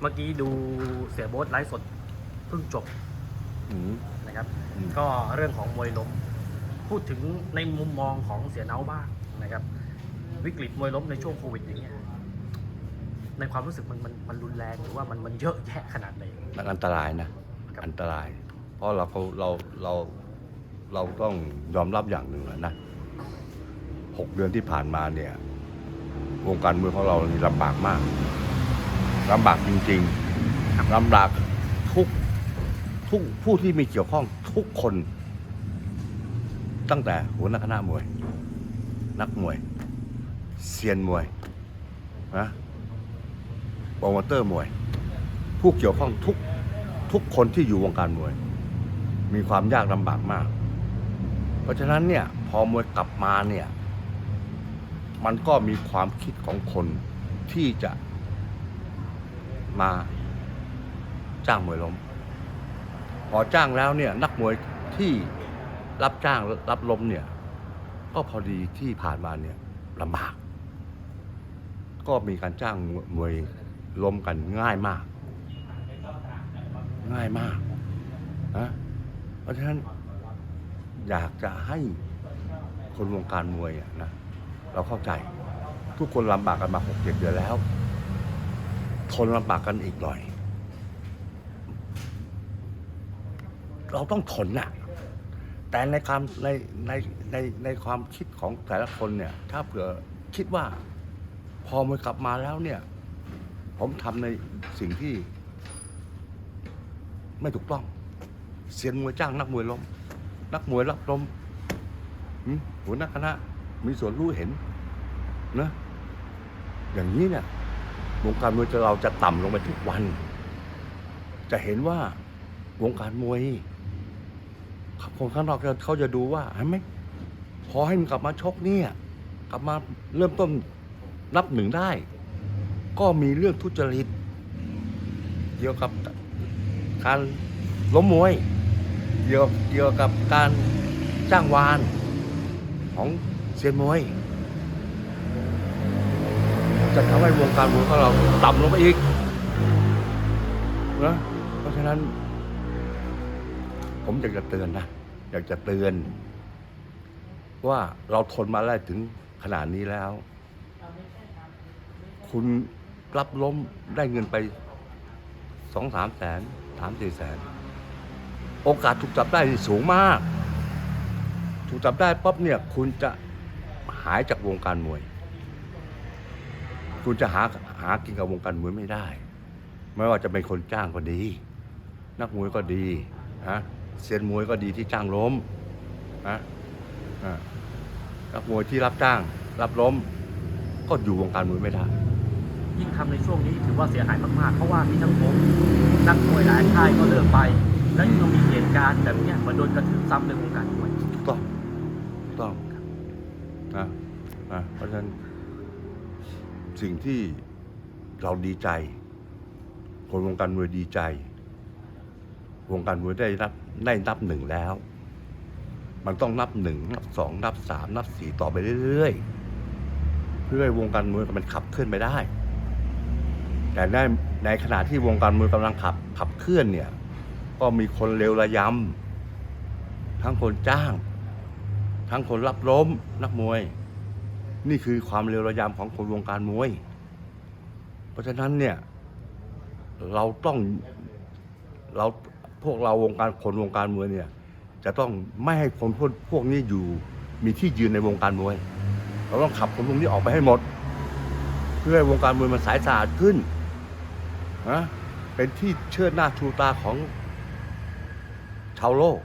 เมื่อกี้ดูเสียโบ๊ทไลฟ์สดเพิ่งจบอืม นะครับ อืม ก็เรื่องของมวยล้ม พูดถึงในมุมมองของเสียเนาบ้างนะครับ วิกฤตมวยล้มในช่วงโควิดอย่างเงี้ยในความรู้สึกมันมันมันรุนแรงหรือว่ามันมันเยอะแยะขนาดไหน มันอันตรายนะ ครับ อันตราย เพราะเราเขาเราเราเราต้องยอมรับอย่างหนึ่งอะนะหกเดือนที่ผ่านมาเนี่ยวงการมวยของเรานี่ลำบากมาก ลำบากจริงๆลำบากทุกทุกผู้ที่มีเกี่ยวข้องทุกคน ตั้งแต่หัวหน้าคณะมวย นักมวยเซียนมวยนะโปรโมเตอร์มวย ผู้เกี่ยวข้องทุกทุกคนที่อยู่วงการมวย มีความยากลำบากมาก เพราะฉะนั้นเนี่ยพอมวยกลับมาเนี่ย มันก็มีความคิดของคนที่จะ มาจ้างมวยล้ม พอจ้างแล้วเนี่ยนักมวยที่รับจ้างรับล้มเนี่ย ก็พอดีที่ผ่านมาเนี่ยลำบาก ก็มีการจ้างมวยล้มกันง่ายมาก ง่ายมากนะเพราะฉะนั้นอยากจะให้คนวงการมวยนะเราเข้าใจทุกคนลำบากกันมาหกเจ็ดเดือนแล้ว ทนลำบากกันอีกหน่อย เราต้องทนน่ะ แต่ในความในในในในความคิดของแต่ละคนเนี่ย ถ้าเผื่อคิดว่า พอมวยกลับมาแล้วเนี่ย ผมทำในสิ่งที่ ไม่ถูกต้องเซียนมวยจ้างนักมวยล้ม นักมวยรับล้มหืมหัวหน้าคณะมีส่วนรู้เห็นนะอย่างนี้เนี่ย วงการมวยจะเราจะต่ำลงไปทุกวัน จะเห็นว่าวงการมวยคนข้างนอกเขาเขาจะดูว่าเห็นไหมพอให้มันกลับมาชกเนี่ย กลับมาเริ่มต้นนับหนึ่งได้ ก็มีเรื่องทุจริตเกี่ยวกับการล้มมวยเกี่ยวเกี่ยวกับการจ้างวานของเซียนมวย จะทำให้วงการมวยของเราต่ำลงไปอีกนะเพราะฉะนั้น ผมอยากจะเตือนนะ อยากจะเตือน ว่าเราทนมาได้ถึงขนาดนี้แล้ว คุณรับล้มได้เงินไปสองสามแสนสามสี่แสน โอกาสถูกจับได้สูงมาก ถูกจับได้ปั๊บเนี่ย คุณจะหายจากวงการมวย คุณจะหาหากินกับวงการมวยไม่ได้ ไม่ว่าจะเป็นคนจ้างก็ดี นักมวยก็ดีนะเซียนมวยก็ดีที่จ้างล้มนะอ่านักมวยที่รับจ้าง รับล้ม ก็อยู่วงการมวยไม่ได้ ยิ่งทำในช่วงนี้ถือว่าเสียหายมากๆ เพราะว่ามีทั้งผมนักมวยหลายค่ายก็เลิกไป และยังมีเหตุการณ์แบบเนี้ยมาโดนกระทืบซ้ำในวงการมวยถูกต้องถูกต้องนะนะเพราะฉะนั้น สิ่งที่เราดีใจ คนวงการมวยดีใจ วงการมวยได้นับได้นับหนึ่งแล้ว มันต้องนับหนึ่งนับสองนับสามนับสี่ต่อไปเรื่อยๆ เพื่อให้วงการมวยมันขับเคลื่อนไปได้ แต่ในในขณะที่วงการมวยกำลังขับขับเคลื่อนเนี่ย ก็มีคนเลวระยำทั้งคนจ้าง ทั้งคนรับล้มนักมวย นี่คือความเร็วระยำของคนวงการมวย เพราะฉะนั้นเนี่ย เราต้องเราพวกเราวงการคนวงการมวยเนี่ย จะต้องไม่ให้คนพวกพวกนี้อยู่มีที่ยืนในวงการมวย เราต้องขับคนพวกนี้ออกไปให้หมด เพื่อให้วงการมวยมันสายสะอาดขึ้นนะเป็นที่เชิดหน้าชูตาของชาวโลก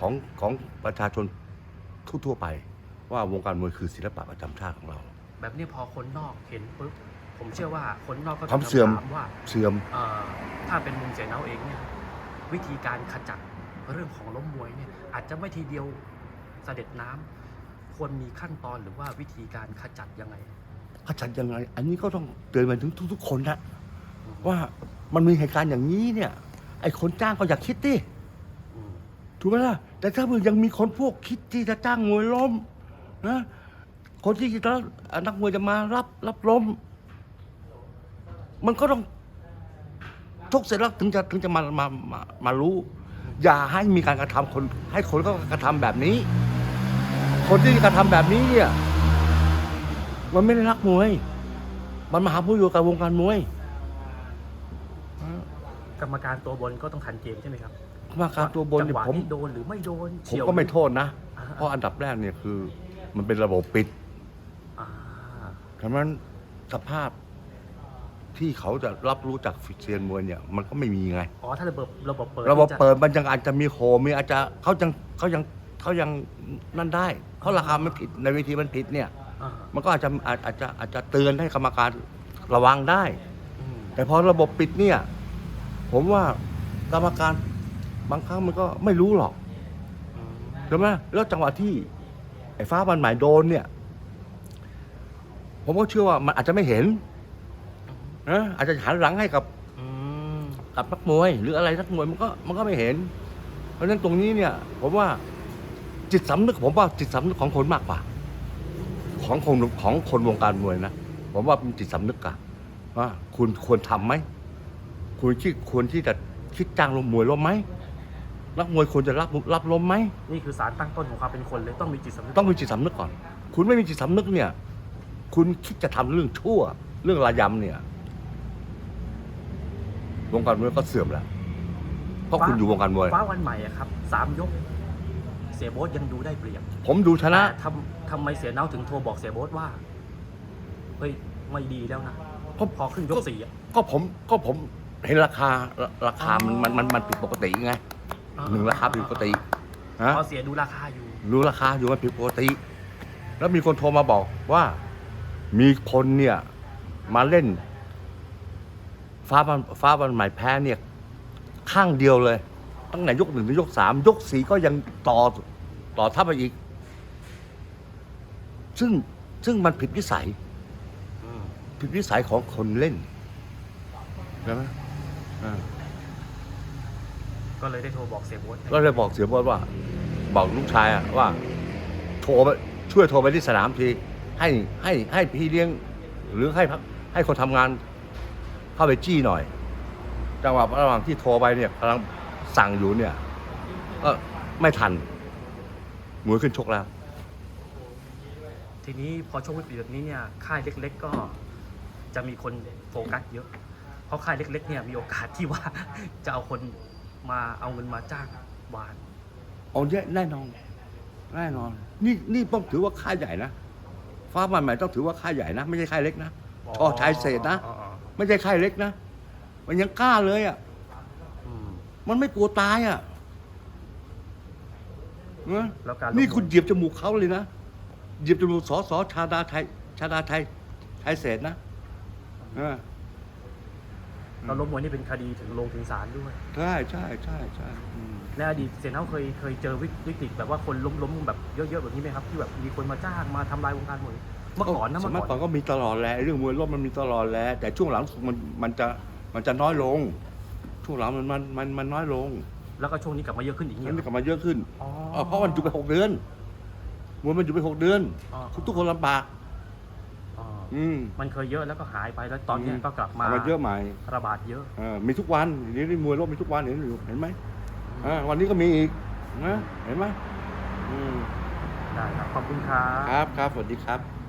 ของของประชาชนทั่วๆไป ว่าวงการมวยคือศิลปะประจำชาติของเรา แบบนี้พอคนนอกเห็นปุ๊บผมเชื่อว่าคนนอกก็จะความเสื่อมถามว่าเสื่อม เอ่อถ้าเป็นมุมเสียเนาเองเนี่ยวิธีการขจัดเรื่องของล้มมวยเนี่ยอาจจะไม่ทีเดียวเสด็จน้ำควรมีขั้นตอนหรือว่าวิธีการขจัดยังไงขจัดยังไง อันนี้ก็ต้องเตือนไปถึงทุก ๆ คนนะว่ามันมีเหตุการณ์อย่างนี้เนี่ย ไอ้คนจ้างก็อยากคิดดิอืมถูกไหมล่ะแต่ถ้ามันยังมีคนพวกคิดที่จะจ้างมวยล้ม นะคนที่จะนักมวยจะมารับรับล้ม มันก็ต้องชกเสร็จแล้วถึงจะถึงจะมามามามารู้ อย่าให้มีการกระทำคน ให้คนก็กระทำแบบนี้ คนที่กระทำแบบนี้เนี่ยมันไม่ได้รักมวย มันมาหาผู้อยู่กับวงการมวย กรรมการตัวบนก็ต้องทันเกมใช่ไหมครับกรรมการตัวบนจังเนี่ยหวะผมที่โดนหรือไม่โดนผมเฉียวก็ไม่โทษนะอ่าเพราะอันดับแรกเนี่ยคือ มันเป็นระบบปิดอ่าฉะนั้นสภาพที่เขาจะรับรู้จากฟิเซียนมวยเนี่ย มันก็ไม่มีไง อ๋อถ้าระบบระบบเปิดระบบนี่จเปิดมันยังอาจจะมีโหมีอาจจะเขายังเขายังเขายังนั่นได้เพราะราคามันผิดในเวทีมันผิดเนี่ย อ่ามันก็อาจจะอาจอาจจะอาจจะเตือนให้กรรมการระวังได้ อืมแต่พอระบบปิดเนี่ย ผมว่ากรรมการบางครั้งมันก็ไม่รู้หรอกอืมใช่ไหมแล้วจังหวะที่ ไอ้ฟ้ามันหมายโดนเนี่ย ผมก็เชื่อว่ามันอาจจะไม่เห็นนะอาจจะหันหลังให้กับอืมกับนักมวย หรืออะไรนักมวยมันก็มันก็ไม่เห็น เพราะฉะนั้นตรงนี้เนี่ย ผมว่าจิตสำนึกผมว่าจิตสำนึกของคนมากกว่า ของคนของคนวงการมวยนะผมว่าเป็นจิตสำนึกอะว่าคุณควรทำไหมคุณคิดควรที่จะคิดจ้างลงมวยล้มไหม นักมวยควรจะรับรับล้มไหม นี่คือสารตั้งต้นของความเป็นคนเลยต้องมีจิตสำนึกต้องมีจิตสำนึกก่อน คุณไม่มีจิตสำนึกเนี่ย คุณคิดจะทำเรื่องชั่ว เรื่องระยำเนี่ยวงการมวยก็เสื่อมแล้วเพราะคุณอยู่วงการมวย ฟ้าวันใหม่อะครับสามยก เสียโบ๊ทยังดูได้เปรียบผมดูชนะ แต่ทำทำไมเสียเนาถึงโทรบอกเสียโบ๊ทว่าเฮ้ยไม่ดีแล้วนะเพราะพอขึ้นยกสี่อะ ก็ผมก็ผมเห็นราคาราราคามันมันมันมันผิดปกติไง หนึ่งราคาผิดปกติฮะ พอเสียดูราคาอยู่ รู้ราคาอยู่มันผิดปกติ แล้วมีคนโทรมาบอกว่า มีคนเนี่ย มาเล่น ฟ้าบันฟ้าบันใหม่แพ้เนี่ย ข้างเดียวเลย ตั้งแต่ยกหนึ่งถึงยกสามยกสี่ก็ยังต่อต่อทับไปอีก ซึ่งซึ่งมันผิดวิสัยอืมผิดวิสัยของคนเล่นใช่ไหมอ่า ก็เลยได้โทรบอกเสียโบ๊ทก็เลยบอกเสียบอสว่า บอกลูกชายอะว่า โทรไปช่วยโทรไปที่สนามทีให้ให้ให้พี่เลี้ยง หรือให้พักให้คนทำงาน เข้าไปจี้หน่อย จังหวะระหว่างที่โทรไปเนี่ยกำลังสั่งอยู่เนี่ยก็ไม่ทันมวยขึ้นชกแล้ว ทีนี้พอช่วงวิกฤตแบบนี้เนี่ยค่ายเล็ก ๆ ก็จะมีคนโฟกัสเยอะ เพราะค่ายเล็ก ๆ เนี่ยมีโอกาสที่ว่าจะเอาคน มาเอาเงินมาจ้างวานเอาเยอะแน่นอนแน่นอน นี่นี่ต้องถือว่าค่ายใหญ่นะฟ้ามันใหม่ต้องถือว่าค่ายใหญ่นะ ไม่ใช่ค่ายเล็กนะชอชายเศษนะ อ๋ออ๋อไม่ใช่ค่ายเล็กนะ มันยังกล้าเลยอะ อืม มันไม่กลัวตายอะนะแล้วการนี่ล้มมวยคุณเหยียบจมูกเขาเลยนะ เหยียบจมูกสอสอชาดาไทย ชาดาไทย ไทยเศษนะเออ เราล้มมวยนี่เป็นคดีถึงลงถึงศาลด้วย ใช่ใช่ใช่ใช่อืม ในอดีตเสียเนาเคยเคยเจอวิกวิกฤตแบบว่าคนล้มล้มแบบเยอะๆแบบนี้ไหมครับที่แบบมีคนมาจ้างมาทำลายวงการมวยเมื่อก่อนนะสเมื่อมัยก่ก่ออนนก็มีตลอดแหละเรื่องมวยรบมันมีตลอดแหละแต่ช่วงหลังมันมันจะมันจะน้อยลง ช่วงหลังมันมันมันมันน้อยลงแล้วก็ช่วงนี้กลับมาเยอะขึ้นอีกมัเงี้นยกลับมาเยอะขึ้นอ๋อ เออเพราะมันอยู่ไปหกเดือนมวยมันอยู่ไปหกเดือน อ๋อ ทุกคนลำบาก อ๋ออืมมันเคยเยอะแล้วก็หายไปแล้วตอนเนี้ยก็กลับมาเอเยอะใหม่ระบาดเยอะเออมีทุกวันเดี๋ยวนี้มวยรบมีทุกวันเห็นอยู่เห็นไหมอ่าวันนี้ก็มีอีกนะเห็นไหมอืมได้ครับขอบคุณครับครับครับสวัสดีครับ